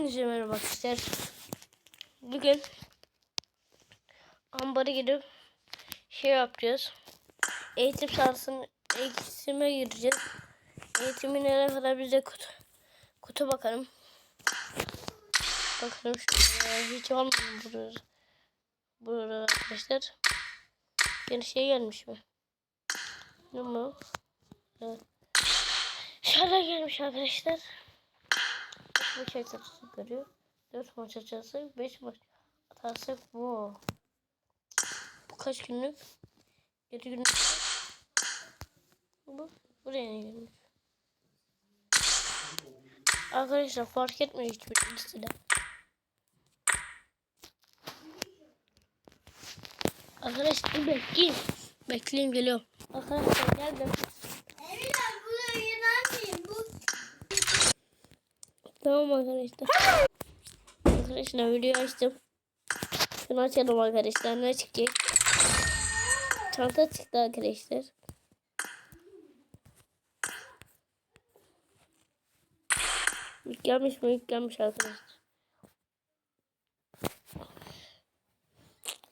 Hepinize merhaba arkadaşlar. Bugün ambara gidip şey yapacağız. Eğitim sahasının eğitime gireceğiz. Eğitimin nereye kadar bize kutu, kutu bakalım. Bakalım şuraya hiç olmadı burada. Burada arkadaşlar. Yeni şey gelmiş mi? Ne bu? Evet. Şöyle gelmiş arkadaşlar. Maç açısı görüyor. 4 maç açısı 5 maç atarsak bu. Bu kaç günlük? 7 günlük. Bu buraya ne günlük? Arkadaşlar fark etmiyor hiçbir listede. Arkadaşlar bekleyin. Bekleyin geliyorum. Arkadaşlar geldim. Emine bunu inanmayayım. Bu Tamam arkadaşlar. Arkadaşlar video açtım. Şunu açalım arkadaşlar. Ne çıkacak? Çanta çıktı arkadaşlar. İlk gelmiş mi? İlk gelmiş arkadaşlar.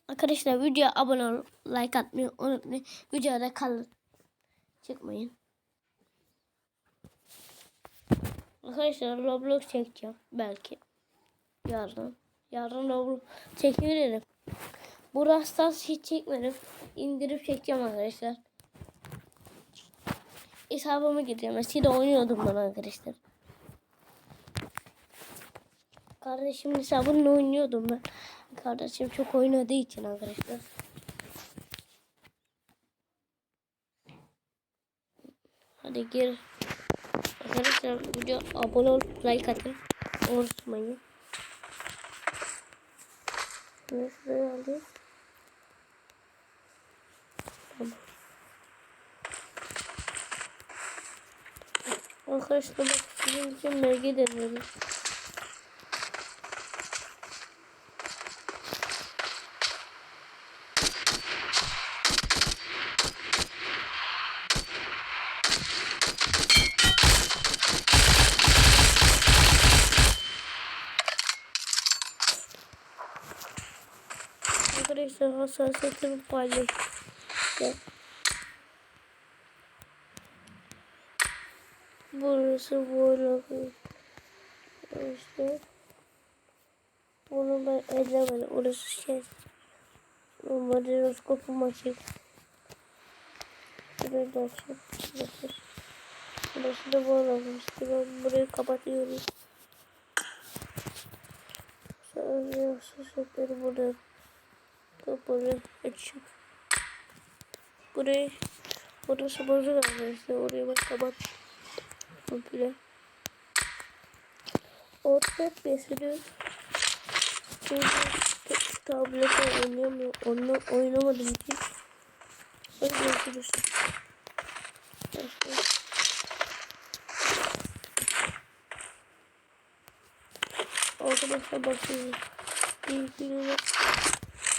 Arkadaşlar videoya abone ol, like atmayı unutmayın. Videoda kalın. Çıkmayın. Arkadaşlar Roblox çekeceğim belki. Yarın. Yarın Roblox çekebilirim. Bu Rastas hiç çekmedim. İndirip çekeceğim arkadaşlar. Hesabıma gireceğim. Eskiden oynuyordum ben arkadaşlar. Kardeşimin hesabını oynuyordum ben. Kardeşim çok oynadığı için arkadaşlar. Hadi gir. Arkadaşlar video abone olup like atın. Unutmayın. Şunu şuraya alayım. Tamam. Arkadaşlar bak sizin için belge deniyorum. Arkadaşlar hassasiyetimi paylaşacağım. Burası böyle işte. Bunu ben ellemedim. Orası şey. Madroskopum açık. Burayı da açık. Burası. Da işte. Ben burayı kapatıyorum. Sonra sosiyetleri burada. Burayı açık. Burayı Burası bozuk arkadaşlar. Orayı ben kapat. Komple. Orta. Burada tablete oynayamıyor. Onu oynamadığım için. Öyle görüşürüz. Arkadaşlar bakıyoruz. Bir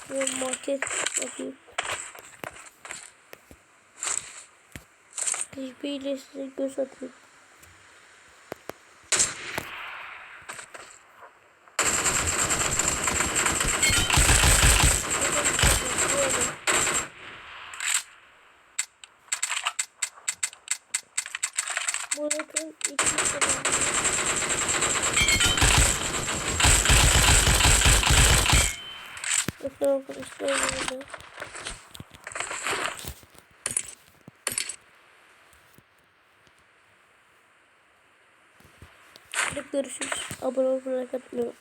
bir market yapayım. Hiçbiriyle size göz atayım. Burada iki tane arkadaşlar burada. Görüşürüz. Abone olmayı, atmayı